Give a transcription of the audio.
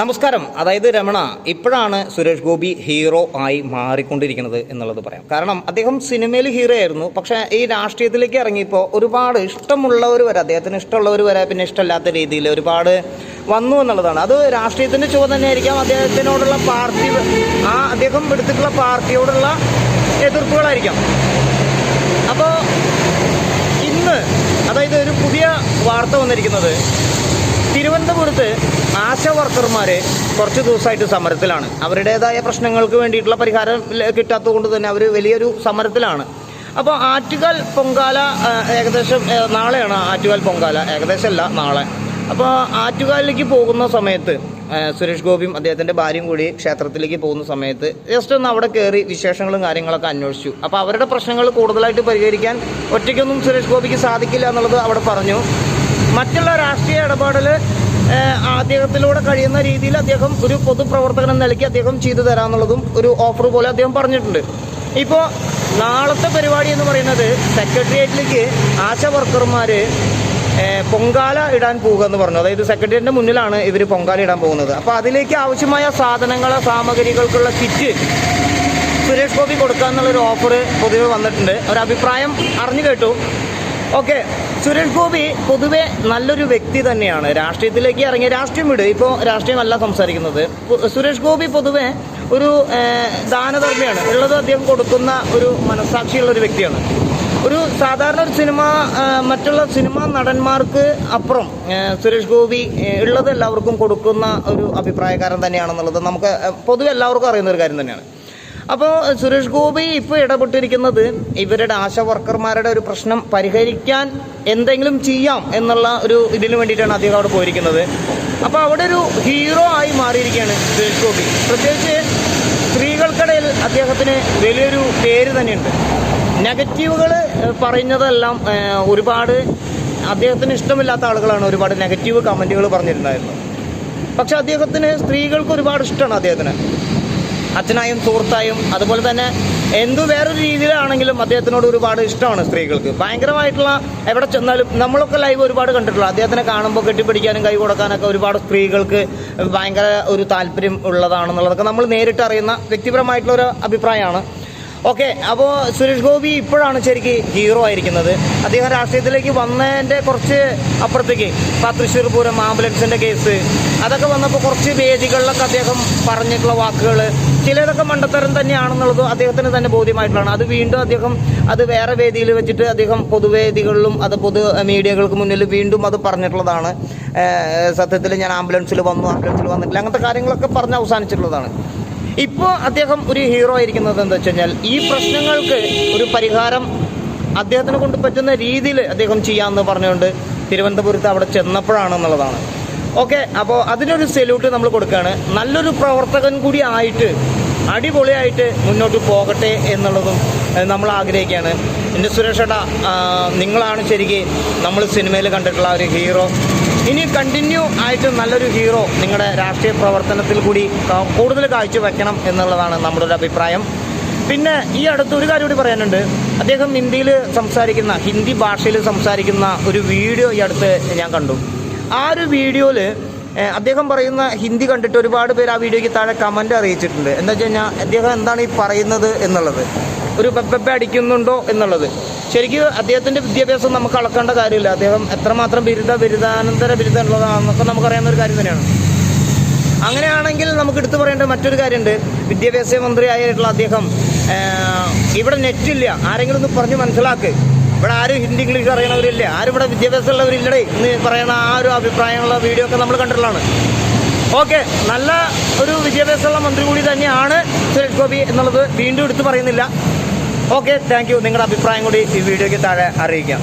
നമസ്കാരം. അതായത് രമണ ഇപ്പോഴാണ് സുരേഷ് ഗോപി ഹീറോ ആയി മാറിക്കൊണ്ടിരിക്കുന്നത് എന്നുള്ളത് പറയാം. കാരണം അദ്ദേഹം സിനിമയിൽ ഹീറോ ആയിരുന്നു. പക്ഷേ ഈ രാഷ്ട്രീയത്തിലേക്ക് ഇറങ്ങിയപ്പോൾ ഒരുപാട് ഇഷ്ടമുള്ളവർ വരെ അദ്ദേഹത്തിന് ഇഷ്ടമുള്ളവർ വരെ പിന്നെ ഇഷ്ടമില്ലാത്ത രീതിയിൽ ഒരുപാട് വന്നു എന്നുള്ളതാണ്. അത് രാഷ്ട്രീയത്തിന്റെ ചുവ തന്നെയായിരിക്കാം അദ്ദേഹത്തിനോടുള്ള പാർട്ടി ആ അദ്ദേഹം എടുത്തിട്ടുള്ള പാർട്ടിയോടുള്ള എതിർപ്പുകളായിരിക്കാം. അപ്പോൾ ഇന്ന് അതായത് ഒരു പുതിയ വാർത്ത വന്നിരിക്കുന്നത് തിരുവനന്തപുരത്ത് ആശ വർക്കർമാർ കുറച്ച് ദിവസമായിട്ട് സമരത്തിലാണ്. അവരുടേതായ പ്രശ്നങ്ങൾക്ക് വേണ്ടിയിട്ടുള്ള പരിഹാരം കിട്ടാത്തതുകൊണ്ട് കിട്ടാത്തത് കൊണ്ട് തന്നെ അവർ വലിയൊരു സമരത്തിലാണ്. അപ്പോൾ ആറ്റുകാൽ പൊങ്കാല ഏകദേശം നാളെയാണ് ആറ്റുകാൽ പൊങ്കാല. ഏകദേശം അല്ല നാളെ. അപ്പോൾ ആറ്റുകാലിലേക്ക് പോകുന്ന സമയത്ത് സുരേഷ് ഗോപിയും അദ്ദേഹത്തിന്റെ ഭാര്യയും കൂടി ക്ഷേത്രത്തിലേക്ക് പോകുന്ന സമയത്ത് ജസ്റ്റ് ഒന്ന് അവിടെ കയറി വിശേഷങ്ങളും കാര്യങ്ങളൊക്കെ അന്വേഷിച്ചു. അപ്പോൾ അവരുടെ പ്രശ്നങ്ങൾ കൂടുതലായിട്ട് പരിഹരിക്കാൻ ഒറ്റയ്ക്കൊന്നും സുരേഷ് ഗോപിക്ക് സാധിക്കില്ല എന്നുള്ളത് അവിടെ പറഞ്ഞു. മറ്റുള്ള രാഷ്ട്രീയ ഇടപാടിൽ അദ്ദേഹത്തിലൂടെ കഴിയുന്ന രീതിയിൽ അദ്ദേഹം ഒരു പൊതുപ്രവർത്തകൻ എന്ന നിലയ്ക്ക് അദ്ദേഹം ചെയ്തു തരാമെന്നുള്ളതും ഒരു ഓഫർ പോലെ അദ്ദേഹം പറഞ്ഞിട്ടുണ്ട്. ഇപ്പോൾ നാളത്തെ പരിപാടി എന്ന് പറയുന്നത് സെക്രട്ടേറിയറ്റിലേക്ക് ആശ വർക്കർമാർ പൊങ്കാല ഇടാൻ പോകുക എന്ന് പറഞ്ഞു. അതായത് സെക്രട്ടേറിയറ്റിന്റെ മുന്നിലാണ് ഇവർ പൊങ്കാല ഇടാൻ പോകുന്നത്. അപ്പോൾ അതിലേക്ക് ആവശ്യമായ സാധനങ്ങൾ സാമഗ്രികൾക്കുള്ള കിറ്റ് സുരേഷ് ഗോപി കൊടുക്കുക എന്നുള്ളൊരു ഓഫർ പൊതുവെ വന്നിട്ടുണ്ട്. ഒരു അഭിപ്രായം അറിഞ്ഞു കേട്ടു. ഓക്കെ സുരേഷ് ഗോപി പൊതുവെ നല്ലൊരു വ്യക്തി തന്നെയാണ്. രാഷ്ട്രീയത്തിലേക്ക് ഇറങ്ങിയ രാഷ്ട്രീയം വിട്. ഇപ്പോൾ രാഷ്ട്രീയമല്ല സംസാരിക്കുന്നത്. സുരേഷ് ഗോപി പൊതുവെ ഒരു ദാനധർമ്മയാണ്. ഉള്ളത് അദ്ദേഹം കൊടുക്കുന്ന ഒരു മനസ്സാക്ഷിയുള്ള ഒരു വ്യക്തിയാണ്. ഒരു സാധാരണ ഒരു സിനിമ മറ്റുള്ള സിനിമാ നടന്മാർക്ക് അപ്പുറം സുരേഷ് ഗോപി ഉള്ളത് എല്ലാവർക്കും കൊടുക്കുന്ന ഒരു അഭിപ്രായക്കാരൻ തന്നെയാണെന്നുള്ളത് നമുക്ക് പൊതുവെ എല്ലാവർക്കും അറിയുന്ന ഒരു കാര്യം തന്നെയാണ്. അപ്പോൾ സുരേഷ് ഗോപി ഇപ്പോൾ ഇടപെട്ടിരിക്കുന്നത് ഇവരുടെ ആശ വർക്കർമാരുടെ ഒരു പ്രശ്നം പരിഹരിക്കാൻ എന്തെങ്കിലും ചെയ്യാം എന്നുള്ള ഒരു ഇതിന് വേണ്ടിയിട്ടാണ് അദ്ദേഹം അവിടെ പോയിരിക്കുന്നത്. അപ്പോൾ അവിടെ ഒരു ഹീറോ ആയി മാറിയിരിക്കുകയാണ് സുരേഷ് ഗോപി. പ്രത്യേകിച്ച് സ്ത്രീകൾക്കിടയിൽ അദ്ദേഹത്തിന് വലിയൊരു പേര് തന്നെയുണ്ട്. നെഗറ്റീവുകൾ പറയുന്നതെല്ലാം ഒരുപാട് അദ്ദേഹത്തിന് ഇഷ്ടമില്ലാത്ത ആളുകളാണ് ഒരുപാട് നെഗറ്റീവ് കമന്റുകൾ പറഞ്ഞിരുന്നായിരുന്നു പക്ഷെ അദ്ദേഹത്തിന് സ്ത്രീകൾക്ക് ഒരുപാട് ഇഷ്ടമാണ് അദ്ദേഹത്തിന്. അച്ഛനായും സുഹൃത്തായും അതുപോലെ തന്നെ എന്തു വേറൊരു രീതിയിലാണെങ്കിലും അദ്ദേഹത്തിനോട് ഒരുപാട് ഇഷ്ടമാണ് സ്ത്രീകൾക്ക്. ഭയങ്കരമായിട്ടുള്ള എവിടെ ചെന്നാലും നമ്മളൊക്കെ ലൈവ് ഒരുപാട് കണ്ടിട്ടുള്ളൂ അദ്ദേഹത്തിനെ കാണുമ്പോൾ കെട്ടിപ്പിടിക്കാനും കൈ കൊടുക്കാനൊക്കെ ഒരുപാട് സ്ത്രീകൾക്ക് ഭയങ്കര ഒരു താല്പര്യം ഉള്ളതാണെന്നുള്ളതൊക്കെ നമ്മൾ നേരിട്ട് അറിയുന്ന വ്യക്തിപരമായിട്ടുള്ള ഒരു അഭിപ്രായമാണ്. ഓക്കെ അപ്പോൾ സുരേഷ് ഗോപി ഇപ്പോഴാണ് ശരിക്ക് ഹീറോ ആയിരിക്കുന്നത്. അദ്ദേഹം രാഷ്ട്രീയത്തിലേക്ക് വന്നതിന്റെ കുറച്ച് അപ്പുറത്തേക്ക് പത്രശ്ശൂർ പൂരം ആംബുലൻസിന്റെ കേസ് അതൊക്കെ വന്നപ്പോൾ കുറച്ച് വേദികളിലൊക്കെ അദ്ദേഹം പറഞ്ഞിട്ടുള്ള വാക്കുകൾ ചിലതൊക്കെ മണ്ടത്തരം തന്നെയാണെന്നുള്ളത് അദ്ദേഹത്തിന് തന്നെ ബോധ്യമായിട്ടുള്ളതാണ്. അത് വീണ്ടും അദ്ദേഹം അത് വേറെ വേദിയിൽ വെച്ചിട്ട് അദ്ദേഹം പൊതുവേദികളിലും അത് പൊതു മീഡിയകൾക്ക് മുന്നിൽ വീണ്ടും അത് പറഞ്ഞിട്ടുള്ളതാണ്. സത്യത്തിൽ ഞാൻ ആംബുലൻസിൽ വന്നു ആംബുലൻസിൽ വന്നിട്ടില്ല. അങ്ങനത്തെ കാര്യങ്ങളൊക്കെ പറഞ്ഞ് അവസാനിച്ചിട്ടുള്ളതാണ്. ഇപ്പോൾ അദ്ദേഹം ഒരു ഹീറോ ആയിരിക്കുന്നത് എന്താ വെച്ച് കഴിഞ്ഞാൽ ഈ പ്രശ്നങ്ങൾക്ക് ഒരു പരിഹാരം അദ്ദേഹത്തിനെ കൊണ്ട് പറ്റുന്ന രീതിയിൽ അദ്ദേഹം ചെയ്യാമെന്ന് പറഞ്ഞുകൊണ്ട് തിരുവനന്തപുരത്ത് അവിടെ ചെന്നപ്പോഴാണെന്നുള്ളതാണ്. ഓക്കെ അപ്പോൾ അതിനൊരു സെല്യൂട്ട് നമ്മൾ കൊടുക്കുകയാണ് നല്ലൊരു പ്രവർത്തകൻ കൂടി ആയിട്ട് അടിപൊളിയായിട്ട് മുന്നോട്ട് പോകട്ടെ എന്നുള്ളതും നമ്മൾ ആഗ്രഹിക്കുകയാണ്. എന്റെ ആ, നിങ്ങളാണ് ശരിക്ക് നമ്മൾ സിനിമയിൽ കണ്ടിട്ടുള്ള ഒരു ഹീറോ ഇനി കണ്ടിന്യൂ ആയിട്ട് നല്ലൊരു ഹീറോ നിങ്ങളുടെ രാഷ്ട്രീയ പ്രവർത്തനത്തിൽ കൂടി കൂടുതൽ കൂടുതൽ കാഴ്ചവെക്കണം എന്നുള്ളതാണ് നമ്മുടെ ഒരു അഭിപ്രായം. പിന്നെ ഈ അടുത്ത് ഒരു കാര്യം കൂടി പറയാനുണ്ട്. അദ്ദേഹം ഹിന്ദിയിൽ സംസാരിക്കുന്ന ഹിന്ദി ഭാഷയിൽ സംസാരിക്കുന്ന ഒരു വീഡിയോ ഈ അടുത്ത് ഞാൻ കണ്ടു. ആ ഒരു വീഡിയോയിൽ അദ്ദേഹം പറയുന്ന ഹിന്ദി കണ്ടിട്ട് ഒരുപാട് പേര് ആ വീഡിയോയ്ക്ക് താഴെ കമന്റ് അറിയിച്ചിട്ടുണ്ട്. എന്താ വെച്ച് കഴിഞ്ഞാൽ അദ്ദേഹം എന്താണ് ഈ പറയുന്നത് എന്നുള്ളത്? ഒരു പെപ്പെപ്പ അടിക്കുന്നുണ്ടോ എന്നുള്ളത്. ശരിക്കും അദ്ദേഹത്തിന്റെ വിദ്യാഭ്യാസം നമുക്ക് അളക്കേണ്ട കാര്യമില്ല. അദ്ദേഹം എത്രമാത്രം ബിരുദ ബിരുദാനന്തര ബിരുദം ഉള്ളതാണെന്നൊക്കെ നമുക്കറിയാവുന്ന ഒരു കാര്യം തന്നെയാണ്. അങ്ങനെയാണെങ്കിൽ നമുക്ക് എടുത്തു പറയേണ്ട മറ്റൊരു കാര്യമുണ്ട്. വിദ്യാഭ്യാസ മന്ത്രി ആയിട്ടുള്ള അദ്ദേഹം ഇവിടെ നെറ്റില്ല ആരെങ്കിലും ഒന്ന് പറഞ്ഞ് മനസ്സിലാക്ക്. ഇവിടെ ആരും ഹിന്ദി ഇംഗ്ലീഷ് അറിയണവരില്ല. ആരും ഇവിടെ വിദ്യാഭ്യാസം ഉള്ളവരില്ലടേ എന്ന് പറയുന്ന ആ ഒരു അഭിപ്രായമുള്ള വീഡിയോ ഒക്കെ നമ്മൾ കണ്ടിട്ടുള്ളതാണ്. ഓക്കെ നല്ല ഒരു വിദ്യാഭ്യാസമുള്ള മന്ത്രി കൂടി തന്നെയാണ് സുരേഷ് ഗോപി എന്നുള്ളത് വീണ്ടും എടുത്തു പറയുന്നില്ല. ഓക്കെ താങ്ക് നിങ്ങളുടെ അഭിപ്രായം കൂടി ഈ വീഡിയോയ്ക്ക് താഴെ അറിയിക്കാം.